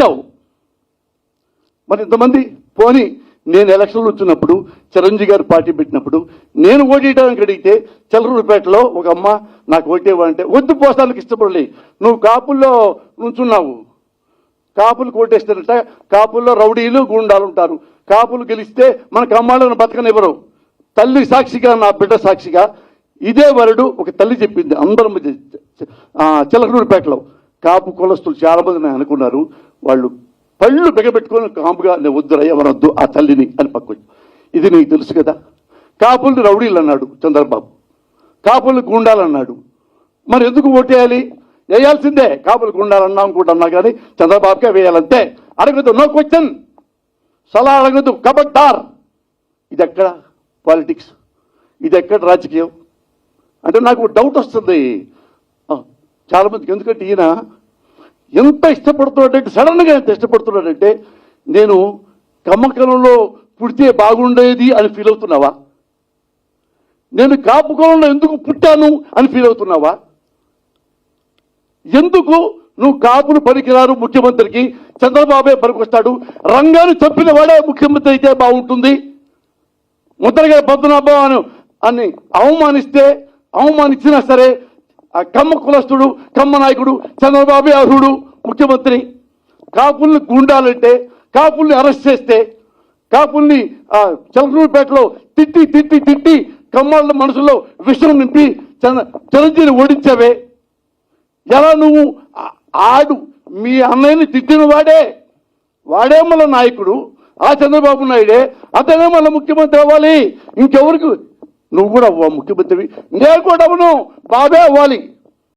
ఇచ్చావు మరి ఇంతమంది పోని నేను ఎలక్షన్లు వచ్చినప్పుడు చిరంజీవి గారు పార్టీ పెట్టినప్పుడు నేను ఓటేయడానికి అడిగితే చలరూరుపేటలో ఒక అమ్మ నాకు ఓటేవంటే వద్దు పోస్తానికి ఇష్టపడలే. నువ్వు కాపుల్లో నుంచున్నావు. కాపులు కోటేస్తారంట కాపుల్లో రౌడీలు గుండాలు ఉంటారు. కాపులు గెలిస్తే మన కమ్మాళ్ళను బతకనివ్వరు. తల్లి సాక్షిగా నా బిడ్డ సాక్షిగా ఇదే వరుడు ఒక తల్లి చెప్పింది అందరం చిలకనూరుపేటలో కాపు కులస్తులు చాలా మంది నేను అనుకున్నారు. వాళ్ళు పళ్ళు బిగబెట్టుకొని కాపుగా నేను వద్దురా ఆ తల్లిని అని పక్కకు ఇది నీకు తెలుసు కదా. కాపుల్ని రౌడీలు అన్నాడు చంద్రబాబు. కాపుల్ని గుండాలన్నాడు మరి ఎందుకు ఓటేయాలి? వేయాల్సిందే. కాపులు గుండాలన్నా అనుకుంటున్నా కానీ చంద్రబాబుకే వేయాలంతే. అడగదు నో క్వశ్చన్ సలహా అడగదు కబడ్డార్. ఇది ఎక్కడ పాలిటిక్స్? ఇది ఎక్కడ రాజకీయం? అంటే నాకు డౌట్ వస్తుంది. చాలా మందికి ఎందుకంటే ఈయన ఎంత ఇష్టపడుతున్నాడంటే సడన్గా ఎంత ఇష్టపడుతున్నాడంటే నేను కమ్మకలంలో పుడితే బాగుండేది అని ఫీల్ అవుతున్నావా? నేను కాపుకులంలో ఎందుకు పుట్టాను అని ఫీల్ అవుతున్నావా? ఎందుకు నువ్వు కాపులు పనికిరారు ముఖ్యమంత్రికి? చంద్రబాబే పనికొస్తాడు. రంగాన్ని చంపిన వాడే ముఖ్యమంత్రి అయితే బాగుంటుంది. ముద్రగా పద్మనాభం అని అని అవమానిస్తే అవమానించినా సరే ఆ కమ్మ కులస్తుడు కమ్మ నాయకుడు చంద్రబాబు అర్హుడు ముఖ్యమంత్రి. కాపుల్ని గుండాలంటే కాపుల్ని అరెస్ట్ చేస్తే కాపుల్ని చంద్రపేటలో తిట్టి తిట్టి తిట్టి కమ్మాళ్ళ మనసులో విషయం నింపి చంద్ర చిరంజీవిని ఓడించావే. ఎలా నువ్వు ఆడు? మీ అన్నయ్యని తిట్టిన వాడే. వాడే మన నాయకుడు. ఆ చంద్రబాబు నాయుడే. అతనే మన ముఖ్యమంత్రి అవ్వాలి. ఇంకెవరికి నువ్వు కూడా అవ్వ ముఖ్యమంత్రి నేను కూడా అవ్వను. బాబే అవ్వాలి.